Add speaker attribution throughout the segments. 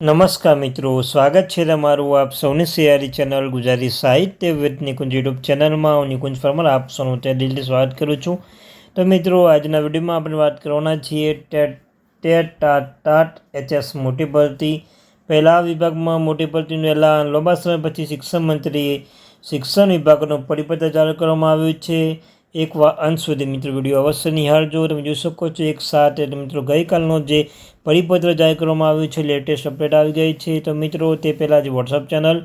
Speaker 1: નમસ્કાર મિત્રો, સ્વાગત છે તમારું આપ સૌની સિયારી ચેનલ ગુજરાતી સાહિત્ય વિથ નિકુંજ યુટ્યુબ ચેનલમાં. હું નિકુંજ પરમાર, આપ સૌનું તે દિલથી સ્વાગત કરું છું. તો મિત્રો, આજના વિડીયોમાં આપણે વાત કરવાના છીએ TET TET, TAT TAT, HS મોટી ભરતી. પહેલા વિભાગમાં મોટી ભરતીનું એલાન લાંબા સમય પછી શિક્ષણ મંત્રીએ શિક્ષણ વિભાગનો પરિપત્ર જાહેર કરવામાં આવ્યું છે. એક અંત સુધી મિત્રો વીડિયો અવશ્ય નિહાળજો તમે જોઈ શકો છો એક સાથે મિત્રો ગઈકાલનો જે પરિપત્ર જાહેર કરવામાં આવ્યું છે લેટેસ્ટ અપડેટ આવી ગઈ છે. તો મિત્રો, તે પહેલાં જે વોટ્સઅપ ચેનલ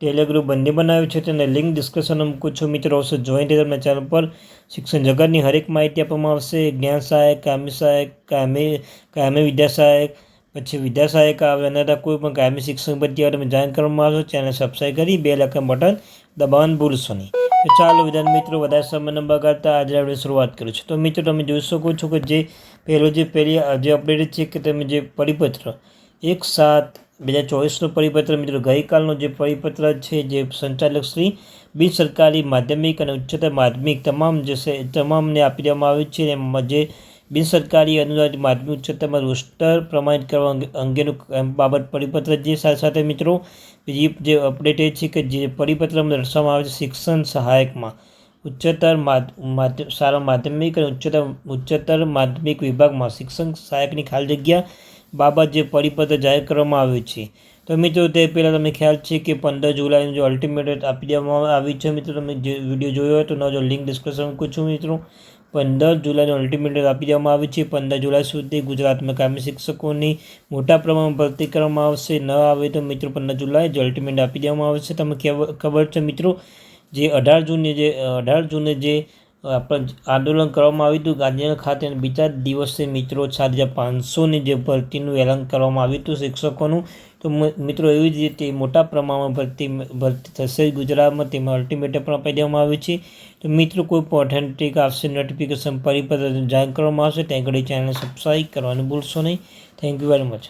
Speaker 1: ટેલિગ્રુપ બંને બનાવ્યું છે. તેને લિંક ડિસ્કશન મૂકું છું. મિત્રો, અવશ્ય જોઈન તમને ચેનલ પર શિક્ષણ જગતની હરેક માહિતી આપવામાં આવશે. જ્ઞાન સહાયક કામી સહાયક કામી કામી વિદ્યા સહાયક, પછી વિદ્યા સહાયક આવે અને કોઈ પણ કાયમી શિક્ષણ બધી તમે જાણ કરવામાં આવશો. ચેનલ સબસ્ક્રાઈબ કરી બે લખન બટન દબાવવાનું ભૂલશો નહીં. તો ચાલો વિધાન મિત્રો, વધારે સમય ન બગાડતા આજે આપણે શરૂઆત કરું છું તો મિત્રો, તમે જોઈ શકો છો કે જે પહેલો જે પહેલી, જે અપડેટ છે કે તમે જે પરિપત્ર એક સાત બે હજાર ચોવીસનો પરિપત્ર, મિત્રો, ગઈકાલનો જે પરિપત્ર છે જે સંચાલક શ્રી બિન સરકારી માધ્યમિક અને ઉચ્ચતર માધ્યમિક તમામ જે છે તમામને આપી દેવામાં આવ્યું છે. એમાં જે બિન સરકારી અનુદાનિત માધ્યમિક ઉચ્ચતમ રોસ્ટર પ્રમાણિત કરવા અંગે અંગેનું બાબત પરિપત્ર જે સાથે સાથે મિત્રો બીજી જે અપડેટ એ છે કે જે પરિપત્રમાં દર્શાવવામાં આવે છે શિક્ષણ સહાયકમાં. ઉચ્ચતર માધ્યમ શાળા માધ્યમિક અને ઉચ્ચતર ઉચ્ચતર માધ્યમિક વિભાગમાં શિક્ષણ સહાયકની ખાલી જગ્યા બાબત જે પરિપત્ર જાહેર કરવામાં આવ્યું છે. તો મિત્રો, તે પહેલાં તમને ખ્યાલ છે કે પંદર જુલાઈનું જે અલ્ટિમેટ આપી દેવામાં આવી છે મિત્રો, તમે જે વીડિયો જોયો હોય તો ન જો લિંક ડિસ્ક્રિપ્શન મૂકું છું મિત્રો. પંદર જુલાઈનું અલ્ટિમેટ આપી દેવામાં આવે છે. પંદર જુલાઈ સુધી ગુજરાતમાં કામી શિક્ષકોની મોટા પ્રમાણમાં ભરતી કરવામાં આવશે. ન આવે તો મિત્રો, પંદર જુલાઈ જે અલ્ટિમેટ આપી દેવામાં આવશે. તમને ખબર છે મિત્રો, જે અઢાર જૂને જે અઢાર જૂને જે આંદોલન કરવામાં આવ્યું હતું ગાંધીનગર ખાતે અને બીજા દિવસે મિત્રો હજાર પાંચસોની જે ભરતીનું એલાન કરવામાં આવ્યું હતું શિક્ષકોનું, તો મિત્રો એવી જ રીતે મોટા પ્રમાણમાં ભરતી ભરતી થશે ગુજરાતમાં, તેમાં અલ્ટિમેટમ પણ આપી દેવામાં આવ્યું છે. તો મિત્રો કોઈ પણ ઓથેન્ટિક આવશે નોટિફિકેશન પરિપત્ર જાણ કરવામાં આવશે, ત્યાં આગળ ચેનલ સબસ્ક્રાઈબ કરવાનું ભૂલશો નહીં. Thank you very much